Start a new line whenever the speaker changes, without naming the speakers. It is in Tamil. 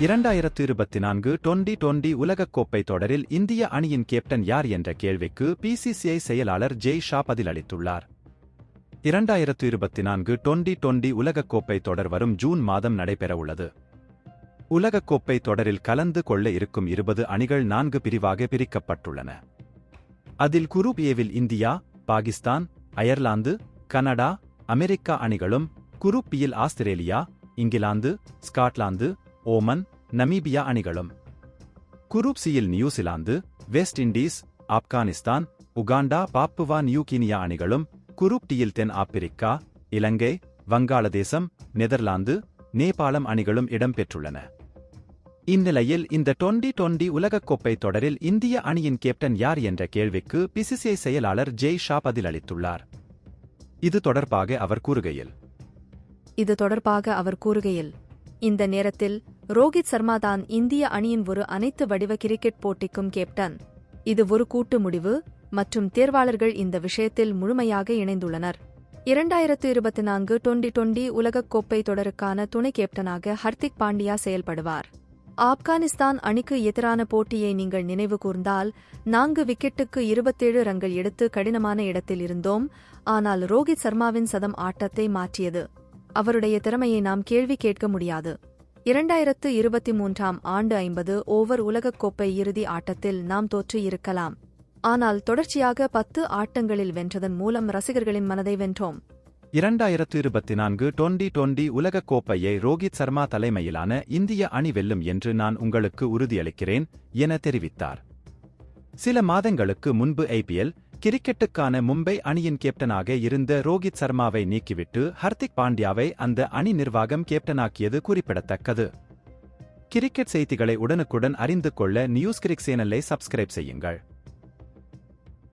இரண்டாயிரத்து இருபத்தி நான்கு டொண்டி டொண்டி உலகக்கோப்பை தொடரில் இந்திய அணியின் கேப்டன் யார் என்ற கேள்விக்கு பிசிசிஐ செயலாளர் ஜெய் ஷா பதிலளித்துள்ளார். இரண்டாயிரத்து இருபத்தி நான்கு டொண்டி டொண்டி உலகக்கோப்பை தொடர் வரும் ஜூன் மாதம் நடைபெறவுள்ளது. உலகக்கோப்பை தொடரில் கலந்து கொள்ள இருக்கும் இருபது அணிகள் நான்கு பிரிவாக பிரிக்கப்பட்டுள்ளன. அதில் group ஏவில் India Pakistan Ireland Canada America அணிகளும் குரூப் பியில் Australia England Scotland Oman Namibia அணிகளும். குரூப் சியில் New Zealand West Indies Afghanistan Uganda Papua New Guinea அணிகளும் குரூப் டியில் தென் ஆப்பிரிக்கா இலங்கை வங்காளதேசம் நெதர்லாந்து நேபாளம் அணிகளும் இடம்பெற்றுள்ளன. இந்நிலையில் இந்த டொண்டி டொண்டி உலகக்கோப்பை தொடரில் இந்திய அணியின் கேப்டன் யார் என்ற கேள்விக்கு பிசிசிஐ செயலாளர் ஜெய் ஷா பதிலளித்துள்ளார் இது தொடர்பாக அவர் கூறுகையில்.
இது தொடர்பாக அவர் கூறுகையில் இந்த நேரத்தில் ரோஹித் சர்மா தான் இந்திய அணியின் ஒரு அனைத்து வடிவ கிரிக்கெட் போட்டிக்கும் கேப்டன். இது ஒரு கூட்டு முடிவு மற்றும் தேர்வாளர்கள் இந்த விஷயத்தில் முழுமையாக இணைந்துள்ளனர். இரண்டாயிரத்து இருபத்தி நான்கு டொண்டி டொண்டி உலகக்கோப்பை தொடருக்கான துணை கேப்டனாக ஹர்திக் பாண்டியா செயல்படுவார். ஆப்கானிஸ்தான் அணிக்கு எதிரான போட்டியை நீங்கள் நினைவு கூர்ந்தால் நான்கு விக்கெட்டுக்கு இருபத்தேழு ரன்கள் எடுத்து கடினமான இடத்தில் இருந்தோம் ஆனால் ரோஹித் சர்மாவின் சதம் ஆட்டத்தை மாற்றியது. அவருடைய திறமையை நாம் கேள்வி கேட்க முடியாது. இரண்டாயிரத்து இருபத்தி மூன்றாம் ஆண்டு ஐம்பது ஓவர் உலகக்கோப்பை இறுதி ஆட்டத்தில் நாம் தோற்று இருக்கலாம். ஆனால் தொடர்ச்சியாக பத்து ஆட்டங்களில் வென்றதன் மூலம் ரசிகர்களின் மனதை வென்றோம்.
இரண்டாயிரத்து இருபத்தி நான்கு டொண்டி டொண்டி உலகக் கோப்பையை ரோஹித் சர்மா தலைமையிலான இந்திய அணி வெல்லும் என்று நான் உங்களுக்கு உறுதியளிக்கிறேன் என தெரிவித்தார். சில மாதங்களுக்கு முன்பு ஐபிஎல் கிரிக்கெட்டுக்கான மும்பை அணியின் கேப்டனாக இருந்த ரோஹித் சர்மாவை நீக்கிவிட்டு ஹர்திக் பாண்டியாவை அந்த அணி நிர்வாகம் கேப்டனாக்கியது குறிப்பிடத்தக்கது. கிரிக்கெட் செய்திகளை உடனுக்குடன் அறிந்து கொள்ள நியூஸ் கிரிக் சேனலை சப்ஸ்கிரைப் செய்யுங்கள்.